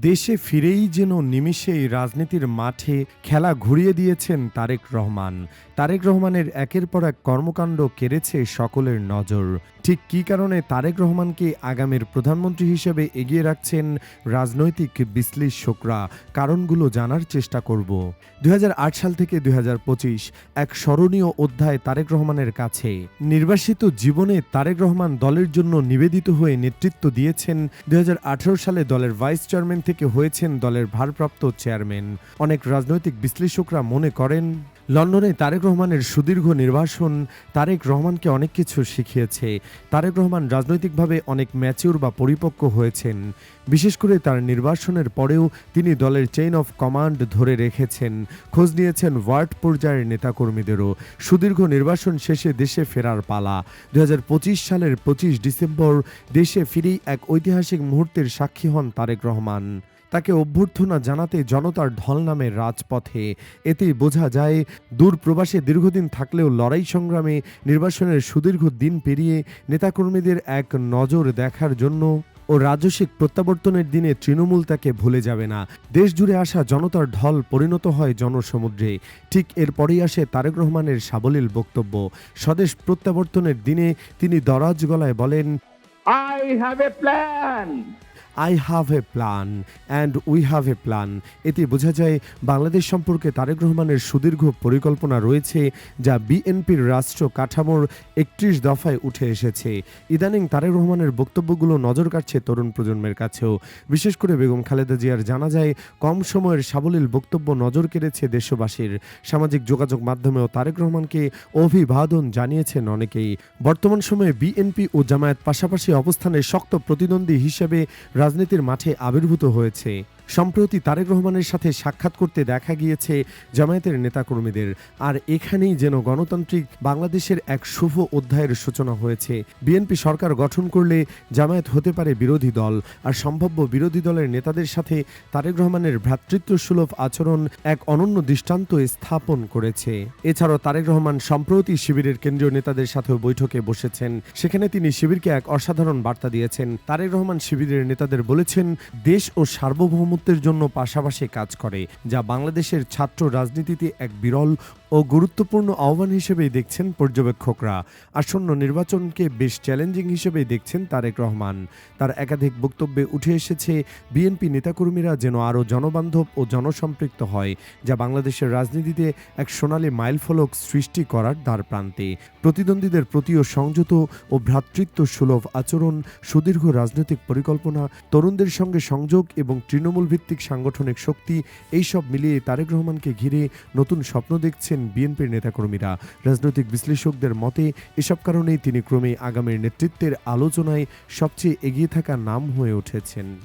দেশে ফিরেই যেন নিমিষেই রাজনীতির মাঠে খেলা ঘুরিয়ে দিয়েছেন তারেক রহমান। তারেক রহমানের একের পর এক কর্মকাণ্ড কেড়েছে সকলের নজর। ঠিক কী কারণে তারেক রহমানকে আগামীর প্রধানমন্ত্রী হিসেবে এগিয়ে রাখছেন রাজনৈতিক বিশ্লেষকরা? কারণগুলো জানার চেষ্টা করব। দু হাজার আট সাল থেকে দুই এক স্মরণীয় অধ্যায় তারেক রহমানের কাছে। নির্বাসিত জীবনে তারেক রহমান দলের জন্য নিবেদিত হয়ে নেতৃত্ব দিয়েছেন। দু হাজার আঠারো সালে দলের ভাইস চেয়ারম্যান থেকে হয়েছেন দলের ভারপ্রাপ্ত চেয়ারম্যান। অনেক রাজনৈতিক বিশ্লেষকরা মনে করেন লন্ডনে তারেক রহমানের সুদীর্ঘ নির্বাসন তারেক রহমানকে অনেক কিছু শিখিয়েছে। তারেক রহমান রাজনৈতিকভাবে অনেক ম্যাচিউর বা পরিপক্ক হয়েছেন। বিশেষ করে তার নির্বাসনের পরেও তিনি দলের চেইন অফ কমান্ড ধরে রেখেছেন। খোঁজ নিয়েছেন ওয়ার্ড পর্যায়ের নেতাকর্মীদেরও। সুদীর্ঘ নির্বাসন শেষে দেশে ফেরার পালা। দু হাজার পঁচিশ সালের পঁচিশ ডিসেম্বর দেশে ফিরেই এক ঐতিহাসিক মুহূর্তের সাক্ষী হন তারেক রহমান। তাকে অভ্যর্থনা জানাতে জনতার ঢল নামে রাজপথে। এতে বোঝা যায়, দূর প্রবাসে দীর্ঘদিন থাকলেও লড়াই সংগ্রামে নির্বাসনের সুদীর্ঘ দিন পেরিয়ে নেতাকর্মীদের এক নজর দেখার জন্য ও রাজস্বিক প্রত্যাবর্তনের দিনে তৃণমূল তাকে ভুলে যাবে না। দেশ জুড়ে আসা জনতার ঢল পরিণত হয় জনসমুদ্রে। ঠিক এরপরেই আসে তারেক রহমানের সাবলীল বক্তব্য। স্বদেশ প্রত্যাবর্তনের দিনে তিনি দরাজ গলায় বলেন, I have a plan. I have a plan and we have a plan এতে বোঝা যায় বাংলাদেশ সম্পর্কে তারেক রহমানের সুদীর্ঘ পরিকল্পনা রয়েছে যা বিএনপির রাষ্ট্র কাঠামোর একত্রিশ দফায় উঠে এসেছে। ইদানিং তারেক রহমানের বক্তব্যগুলো নজর কাটছে তরুণ প্রজন্মের কাছেও। বিশেষ করে বেগম খালেদা জিয়ার জানা যায়, কম সময়ের সাবলীল বক্তব্য নজর কেড়েছে দেশবাসীর। সামাজিক যোগাযোগ মাধ্যমেও তারেক রহমানকে অভিবাদন জানিয়েছেন অনেকেই। বর্তমান সময়ে বিএনপি ও জামায়াত পাশাপাশি অবস্থানে শক্ত প্রতিদ্বন্দ্বী হিসেবে রাজনীতির মাঠে আবির্ভূত হয়েছে। সম্প্রতি তারেক রহমানের সাথে সাক্ষাৎ করতে দেখা গিয়েছে জামায়াতের নেতাকর্মীদের। আর এখানেই যেন গণতান্ত্রিক বাংলাদেশের এক শুভ অধ্যায়ের সূচনা হয়েছে। বিএনপি সরকার গঠন করলে জামায়াত হতে পারে বিরোধী দল। আর সম্ভাব্য বিরোধী দলের নেতাদের সাথে তারেক রহমানের ভ্রাতৃত্ব সুলভ আচরণ এক অনন্য দৃষ্টান্ত স্থাপন করেছে। এছাড়াও তারেক রহমান সম্প্রতি শিবিরের কেন্দ্রীয় নেতাদের সাথেও বৈঠকে বসেছেন। সেখানে তিনি শিবিরকে এক অসাধারণ বার্তা দিয়েছেন। তারেক রহমান শিবিরের নেতাদের বলেছেন, দেশ ও সার্বভৌমত্বের জন্য পাশাপাশি কাজ করে যা বাংলাদেশের ছাত্র রাজনীতিতে এক বিরল ও গুরুত্বপূর্ণ আহ্বান হিসেবেই দেখছেন পর্যবেক্ষকরা। আসন্ন নির্বাচনকে বেশ চ্যালেঞ্জিং হিসেবেই দেখছেন তারেক রহমান। তার একাধিক বক্তব্যে উঠে এসেছে, বিএনপি নেতাকর্মীরা যেন আরও জনবান্ধব ও জনসম্পৃক্ত হয়, যা বাংলাদেশের রাজনীতিতে এক সোনালী মাইলফলক সৃষ্টি করার দ্বার প্রান্তে প্রতিদ্বন্দ্বীদের প্রতিও সংযত ও ভ্রাতৃত্ব সুলভ আচরণ, সুদীর্ঘ রাজনৈতিক পরিকল্পনা, তরুণদের সঙ্গে সংযোগ এবং তৃণমূল ভিত্তিক সাংগঠনিক শক্তি, এইসব মিলিয়ে তারেক রহমানকে ঘিরে নতুন স্বপ্ন দেখছেন বিএনপির নেতাকর্মীরা। রাজনৈতিক বিশ্লেষকদের মতে, এসব কারণেই তিনি ক্রমে আগামীর নেতৃত্বের আলোচনায় সবচেয়ে এগিয়ে থাকা নাম হয়ে উঠেছেন।